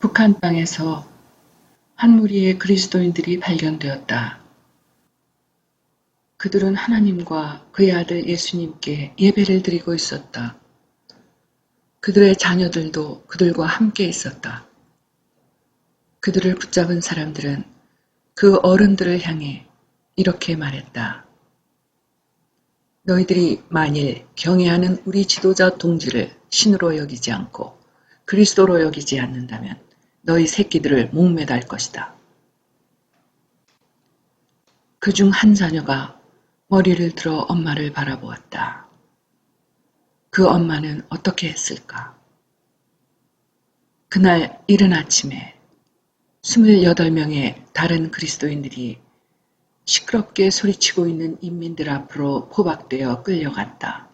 북한 땅에서 한 무리의 그리스도인들이 발견되었다. 그들은 하나님과 그의 아들 예수님께 예배를 드리고 있었다. 그들의 자녀들도 그들과 함께 있었다. 그들을 붙잡은 사람들은 그 어른들을 향해 이렇게 말했다. 너희들이 만일 경애하는 우리 지도자 동지를 신으로 여기지 않고 그리스도로 여기지 않는다면 너희 새끼들을 목매달 것이다. 그 중 한 자녀가 머리를 들어 엄마를 바라보았다. 그 엄마는 어떻게 했을까? 그날 이른 아침에 28명의 다른 그리스도인들이 시끄럽게 소리치고 있는 인민들 앞으로 포박되어 끌려갔다.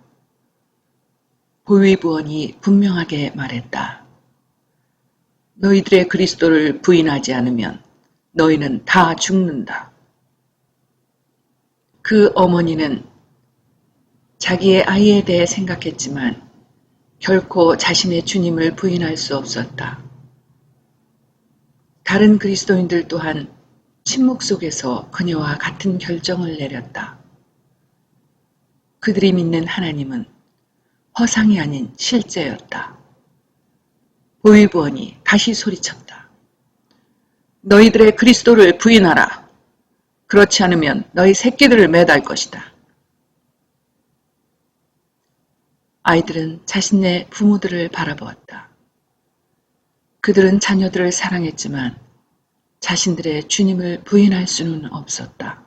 보위부원이 분명하게 말했다. 너희들의 그리스도를 부인하지 않으면 너희는 다 죽는다. 그 어머니는 자기의 아이에 대해 생각했지만 결코 자신의 주님을 부인할 수 없었다. 다른 그리스도인들 또한 침묵 속에서 그녀와 같은 결정을 내렸다. 그들이 믿는 하나님은 허상이 아닌 실제였다. 보위부원이 다시 소리쳤다. 너희들의 그리스도를 부인하라. 그렇지 않으면 너희 새끼들을 매달 것이다. 아이들은 자신의 부모들을 바라보았다. 그들은 자녀들을 사랑했지만 자신들의 주님을 부인할 수는 없었다.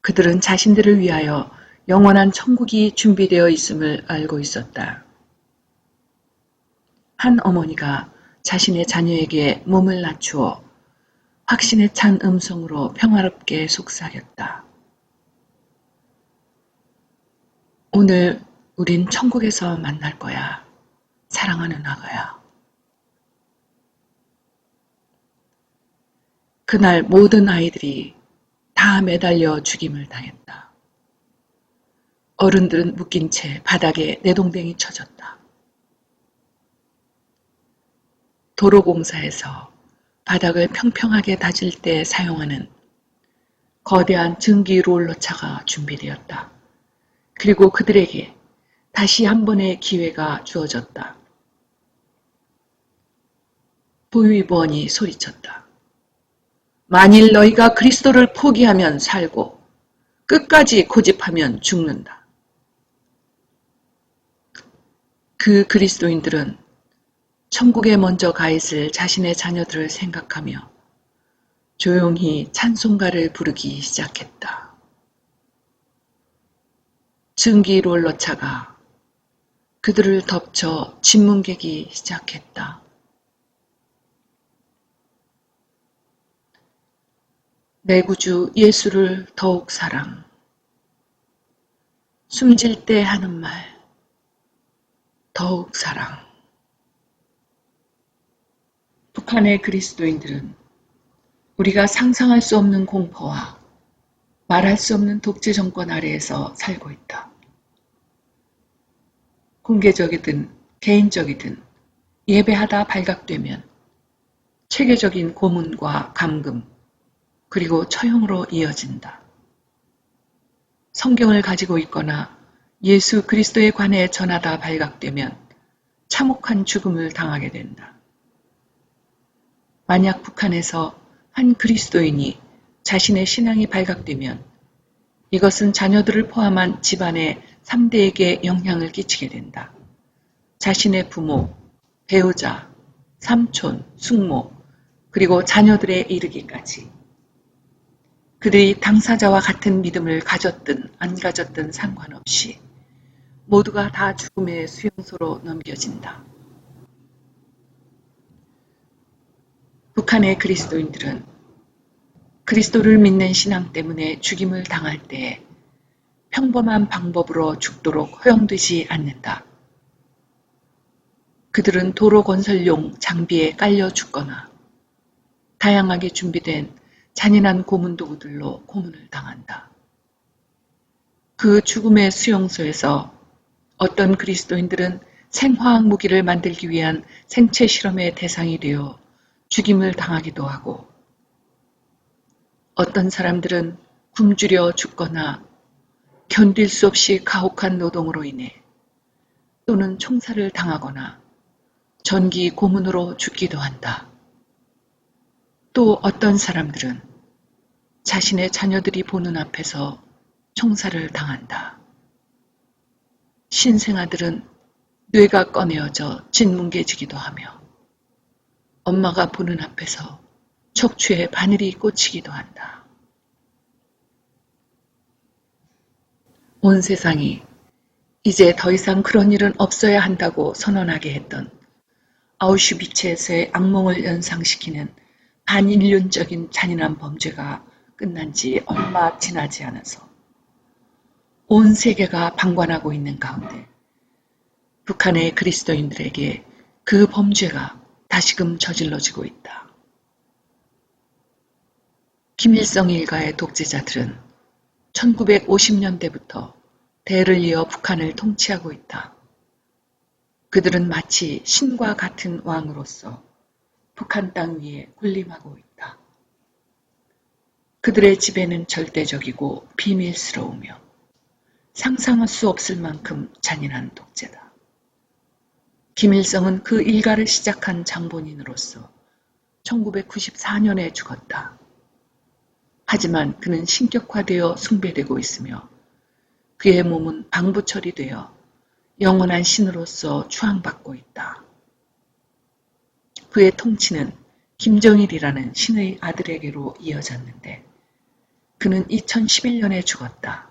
그들은 자신들을 위하여 영원한 천국이 준비되어 있음을 알고 있었다. 한 어머니가 자신의 자녀에게 몸을 낮추어 확신에 찬 음성으로 평화롭게 속삭였다. 오늘 우린 천국에서 만날 거야. 사랑하는 아가야. 그날 모든 아이들이 다 매달려 죽임을 당했다. 어른들은 묶인 채 바닥에 내동댕이 쳐졌다. 도로공사에서 바닥을 평평하게 다질 때 사용하는 거대한 증기 롤러차가 준비되었다. 그리고 그들에게 다시 한 번의 기회가 주어졌다. 부위부원이 소리쳤다. 만일 너희가 그리스도를 포기하면 살고 끝까지 고집하면 죽는다. 그 그리스도인들은 천국에 먼저 가 있을 자신의 자녀들을 생각하며 조용히 찬송가를 부르기 시작했다. 증기 롤러차가 그들을 덮쳐 진문객이 시작했다. 내 구주 예수를 더욱 사랑. 숨질 때 하는 말. 더욱 사랑. 북한의 그리스도인들은 우리가 상상할 수 없는 공포와 말할 수 없는 독재 정권 아래에서 살고 있다. 공개적이든 개인적이든 예배하다 발각되면 체계적인 고문과 감금, 그리고 처형으로 이어진다. 성경을 가지고 있거나 예수 그리스도에 관해 전하다 발각되면 참혹한 죽음을 당하게 된다. 만약 북한에서 한 그리스도인이 자신의 신앙이 발각되면 이것은 자녀들을 포함한 집안의 3대에게 영향을 끼치게 된다. 자신의 부모, 배우자, 삼촌, 숙모, 그리고 자녀들에 이르기까지. 그들이 당사자와 같은 믿음을 가졌든 안 가졌든 상관없이 모두가 다 죽음의 수용소로 넘겨진다. 북한의 그리스도인들은 그리스도를 믿는 신앙 때문에 죽임을 당할 때 평범한 방법으로 죽도록 허용되지 않는다. 그들은 도로 건설용 장비에 깔려 죽거나 다양하게 준비된 잔인한 고문 도구들로 고문을 당한다. 그 죽음의 수용소에서 어떤 그리스도인들은 생화학 무기를 만들기 위한 생체 실험의 대상이 되어 죽임을 당하기도 하고 어떤 사람들은 굶주려 죽거나 견딜 수 없이 가혹한 노동으로 인해 또는 총살을 당하거나 전기 고문으로 죽기도 한다. 또 어떤 사람들은 자신의 자녀들이 보는 앞에서 총살을 당한다. 신생아들은 뇌가 꺼내어져 짓뭉개지기도 하며 엄마가 보는 앞에서 척추에 바늘이 꽂히기도 한다. 온 세상이 이제 더 이상 그런 일은 없어야 한다고 선언하게 했던 아우슈비츠에서의 악몽을 연상시키는 반인륜적인 잔인한 범죄가 끝난 지 얼마 지나지 않아서 온 세계가 방관하고 있는 가운데 북한의 그리스도인들에게 그 범죄가 다시금 저질러지고 있다. 김일성 일가의 독재자들은 1950년대부터 대를 이어 북한을 통치하고 있다. 그들은 마치 신과 같은 왕으로서 북한 땅 위에 군림하고 있다. 그들의 지배는 절대적이고 비밀스러우며 상상할 수 없을 만큼 잔인한 독재다. 김일성은 그 일가를 시작한 장본인으로서 1994년에 죽었다. 하지만 그는 신격화되어 숭배되고 있으며 그의 몸은 방부 처리되어 영원한 신으로서 추앙받고 있다. 그의 통치는 김정일이라는 신의 아들에게로 이어졌는데 그는 2011년에 죽었다.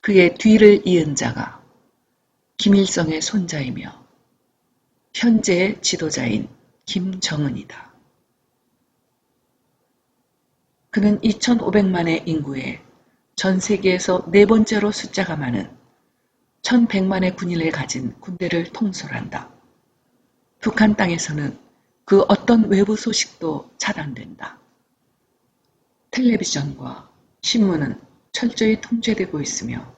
그의 뒤를 이은 자가 김일성의 손자이며 현재의 지도자인 김정은이다. 그는 2,500만의 인구에 전 세계에서 네 번째로 숫자가 많은 1100만의 군인을 가진 군대를 통솔한다. 북한 땅에서는 그 어떤 외부 소식도 차단된다. 텔레비전과 신문은 철저히 통제되고 있으며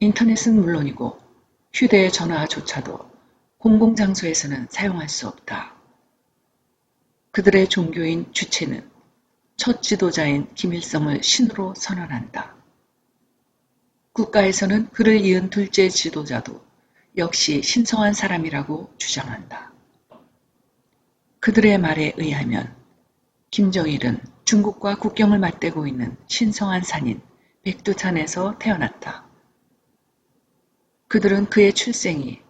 인터넷은 물론이고 휴대전화조차도 공공장소에서는 사용할 수 없다. 그들의 종교인 주체는 첫 지도자인 김일성을 신으로 선언한다. 국가에서는 그를 이은 둘째 지도자도 역시 신성한 사람이라고 주장한다. 그들의 말에 의하면 김정일은 중국과 국경을 맞대고 있는 신성한 산인 백두산에서 태어났다. 그들은 그의 출생이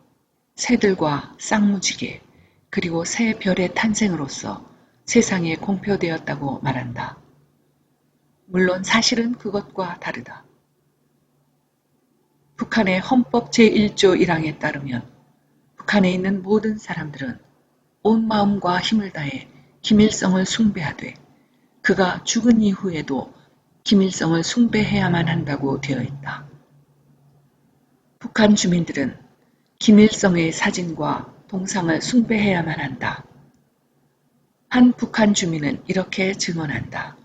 새들과 쌍무지개 그리고 새 별의 탄생으로서 세상에 공표되었다고 말한다. 물론 사실은 그것과 다르다. 북한의 헌법 제1조 1항에 따르면 북한에 있는 모든 사람들은 온 마음과 힘을 다해 김일성을 숭배하되 그가 죽은 이후에도 김일성을 숭배해야만 한다고 되어 있다. 북한 주민들은 김일성의 사진과 동상을 숭배해야만 한다. 한 북한 주민은 이렇게 증언한다.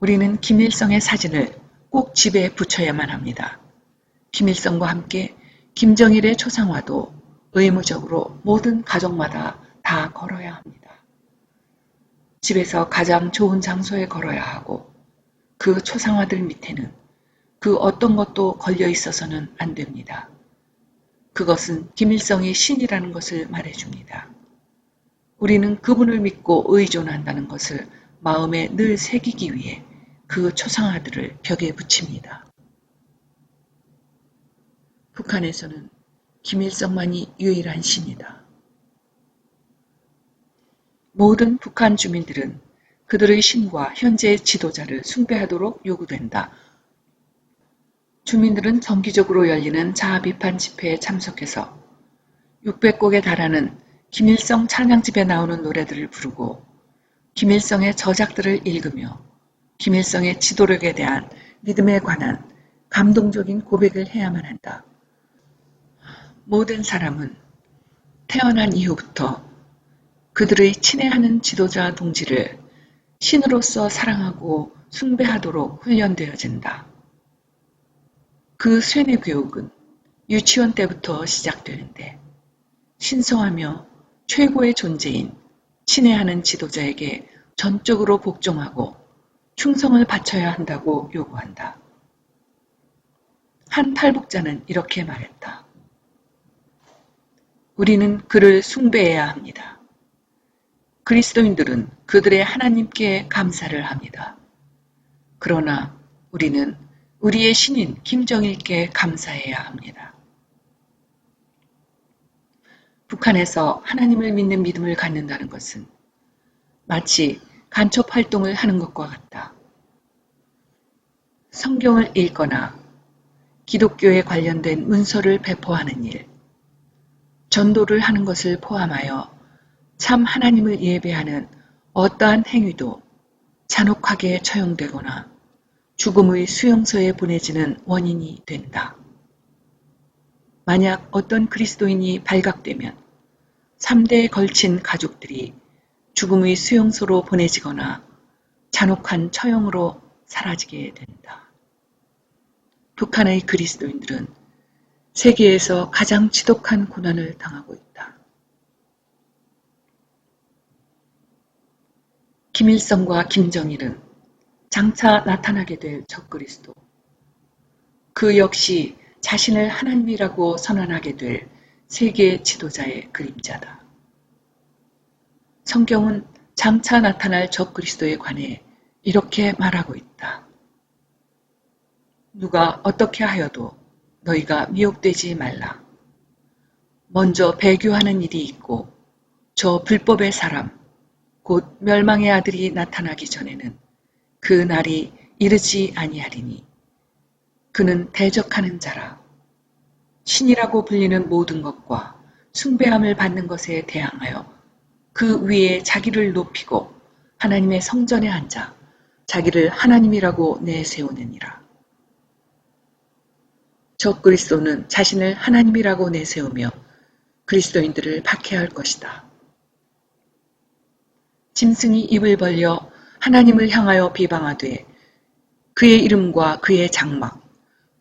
우리는 김일성의 사진을 꼭 집에 붙여야만 합니다. 김일성과 함께 김정일의 초상화도 의무적으로 모든 가족마다 다 걸어야 합니다. 집에서 가장 좋은 장소에 걸어야 하고 그 초상화들 밑에는 그 어떤 것도 걸려 있어서는 안 됩니다. 그것은 김일성이 신이라는 것을 말해줍니다. 우리는 그분을 믿고 의존한다는 것을 마음에 늘 새기기 위해 그 초상화들을 벽에 붙입니다. 북한에서는 김일성만이 유일한 신이다. 모든 북한 주민들은 그들의 신과 현재의 지도자를 숭배하도록 요구된다. 주민들은 정기적으로 열리는 자아 비판 집회에 참석해서 600곡에 달하는 김일성 찬양집에 나오는 노래들을 부르고 김일성의 저작들을 읽으며 김일성의 지도력에 대한 믿음에 관한 감동적인 고백을 해야만 한다. 모든 사람은 태어난 이후부터 그들의 친애하는 지도자 동지를 신으로서 사랑하고 숭배하도록 훈련되어진다. 그 쇠뇌 교육은 유치원 때부터 시작되는데 신성하며 최고의 존재인 친애하는 지도자에게 전적으로 복종하고 충성을 바쳐야 한다고 요구한다. 한 탈북자는 이렇게 말했다. 우리는 그를 숭배해야 합니다. 그리스도인들은 그들의 하나님께 감사를 합니다. 그러나 우리는 우리의 신인 김정일께 감사해야 합니다. 북한에서 하나님을 믿는 믿음을 갖는다는 것은 마치 간첩 활동을 하는 것과 같다. 성경을 읽거나 기독교에 관련된 문서를 배포하는 일, 전도를 하는 것을 포함하여 참 하나님을 예배하는 어떠한 행위도 잔혹하게 처형되거나 죽음의 수용소에 보내지는 원인이 된다. 만약 어떤 그리스도인이 발각되면 3대에 걸친 가족들이 죽음의 수용소로 보내지거나 잔혹한 처형으로 사라지게 된다. 북한의 그리스도인들은 세계에서 가장 지독한 고난을 당하고 있다. 김일성과 김정일은 장차 나타나게 될 적그리스도. 그 역시 자신을 하나님이라고 선언하게 될 세계 지도자의 그림자다. 성경은 장차 나타날 적그리스도에 관해 이렇게 말하고 있다. 누가 어떻게 하여도 너희가 미혹되지 말라. 먼저 배교하는 일이 있고 저 불법의 사람, 곧 멸망의 아들이 나타나기 전에는 그 날이 이르지 아니하리니 그는 대적하는 자라. 신이라고 불리는 모든 것과 숭배함을 받는 것에 대항하여 그 위에 자기를 높이고 하나님의 성전에 앉아 자기를 하나님이라고 내세우느니라. 저 그리스도는 자신을 하나님이라고 내세우며 그리스도인들을 박해할 것이다. 짐승이 입을 벌려 하나님을 향하여 비방하되 그의 이름과 그의 장막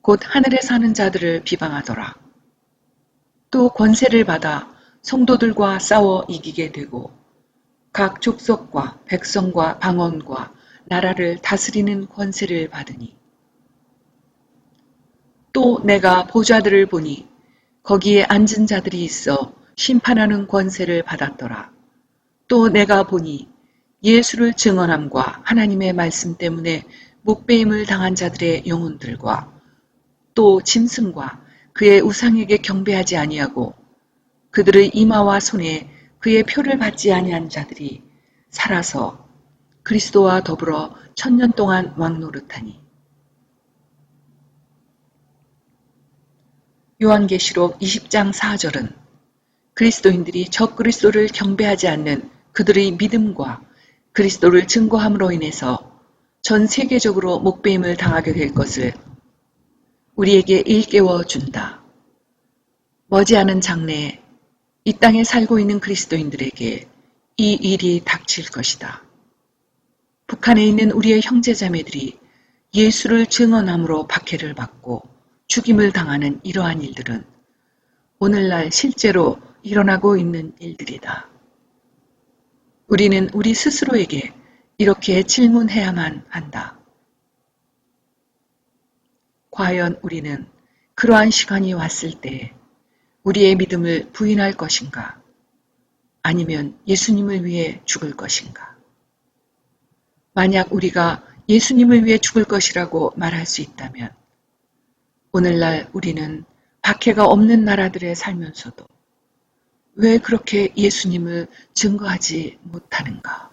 곧 하늘에 사는 자들을 비방하더라. 또 권세를 받아 성도들과 싸워 이기게 되고 각 족속과 백성과 방언과 나라를 다스리는 권세를 받으니 또 내가 보좌들을 보니 거기에 앉은 자들이 있어 심판하는 권세를 받았더라. 또 내가 보니 예수를 증언함과 하나님의 말씀 때문에 목배임을 당한 자들의 영혼들과 또 짐승과 그의 우상에게 경배하지 아니하고 그들의 이마와 손에 그의 표를 받지 아니한 자들이 살아서 그리스도와 더불어 천년 동안 왕노릇하니. 요한계시록 20장 4절은 그리스도인들이 적 그리스도를 경배하지 않는 그들의 믿음과 그리스도를 증거함으로 인해서 전 세계적으로 목배임을 당하게 될 것을 우리에게 일깨워 준다. 머지않은 장래에 이 땅에 살고 있는 그리스도인들에게 이 일이 닥칠 것이다. 북한에 있는 우리의 형제자매들이 예수를 증언함으로 박해를 받고 죽임을 당하는 이러한 일들은 오늘날 실제로 일어나고 있는 일들이다. 우리는 우리 스스로에게 이렇게 질문해야만 한다. 과연 우리는 그러한 시간이 왔을 때 우리의 믿음을 부인할 것인가? 아니면 예수님을 위해 죽을 것인가? 만약 우리가 예수님을 위해 죽을 것이라고 말할 수 있다면 오늘날 우리는 박해가 없는 나라들에 살면서도 왜 그렇게 예수님을 증거하지 못하는가?